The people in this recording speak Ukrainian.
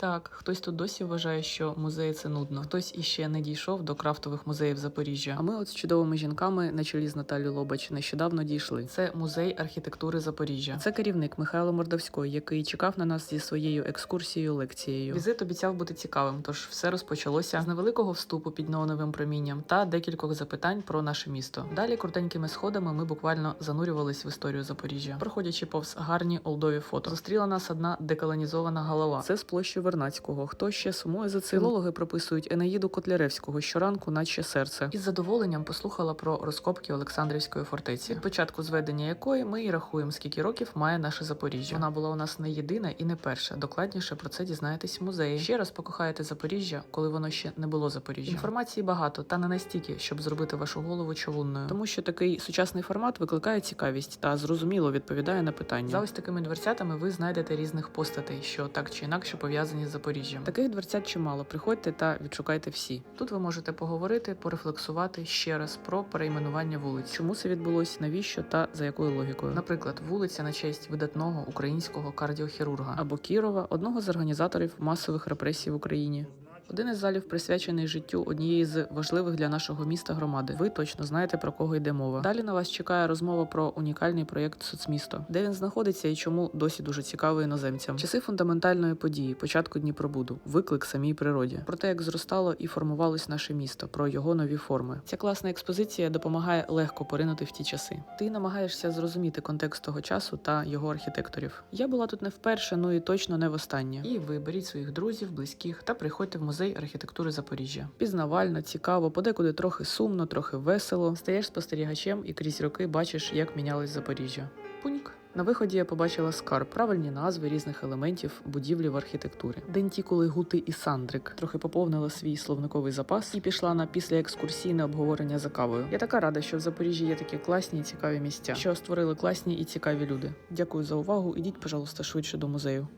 Так, хтось тут досі вважає, що музеї це нудно. Хтось іще не дійшов до крафтових музеїв Запоріжжя. А ми, от з чудовими жінками, на чолі з Наталією Лобач, нещодавно дійшли. Це музей архітектури Запоріжжя. Це керівник Михайло Мордовський, який чекав на нас зі своєю екскурсією лекцією. Візит обіцяв бути цікавим, тож все розпочалося з невеликого вступу під неоновим промінням та декількох запитань про наше місто. Далі крутенькими сходами ми буквально занурювались в історію Запоріжжя, проходячи повз гарні олдові фото. Зустріла нас одна деколонізована голова. Це з площі Вернацького. Хто ще сумує за цим? Філологи прописують Енеїду Котляревського щоранку, наче серце. Із задоволенням послухала про розкопки Олександрівської фортеці, від початку зведення якої ми і рахуємо, скільки років має наше Запоріжжя. Вона була у нас не єдина і не перша. Докладніше про це дізнаєтесь в музеї. Ще раз покохаєте Запоріжжя, коли воно ще не було Запоріжжя. Інформації багато, та не настільки, щоб зробити вашу голову човунною, тому що такий сучасний формат викликає цікавість та зрозуміло відповідає на питання. За ось такими дверцятами ви знайдете різних постатей, що так чи інакше пов'язані з Запоріжжям. Таких дверцят чимало. Приходьте та відшукайте всі. Тут ви можете поговорити, порефлексувати ще раз про перейменування вулиць, чому це відбулось, навіщо та за якою логікою. Наприклад, вулиця на честь видатного українського кардіохірурга або Кірова, одного з організаторів масових репресій в Україні. Один із залів присвячений життю однієї з важливих для нашого міста громади. Ви точно знаєте про кого йде мова. Далі на вас чекає розмова про унікальний проєкт соцмісто, де він знаходиться і чому досі дуже цікавий іноземцям. Часи фундаментальної події, початку Дніпробуду, виклик самій природі, про те, як зростало і формувалось наше місто, про його нові форми. Ця класна експозиція допомагає легко поринути в ті часи. Ти намагаєшся зрозуміти контекст того часу та його архітекторів. Я була тут не вперше, ну і точно не востаннє. І ви беріть своїх друзів, близьких та приходьте в музей архітектури Запоріжжя. Пізнавально, цікаво, подекуди трохи сумно, трохи весело. Стаєш спостерігачем і крізь роки бачиш, як мінялось Запоріжжя. Пуньк. На виході я побачила скарб, правильні назви різних елементів будівлі в архітектурі. Дентікули, гути і сандрик. Трохи поповнила свій словниковий запас і пішла на післяекскурсійне обговорення за кавою. Я така рада, що в Запоріжжі є такі класні і цікаві місця, що створили класні і цікаві люди. Дякую за увагу. Ідіть, пожалуйста, швидше до музею.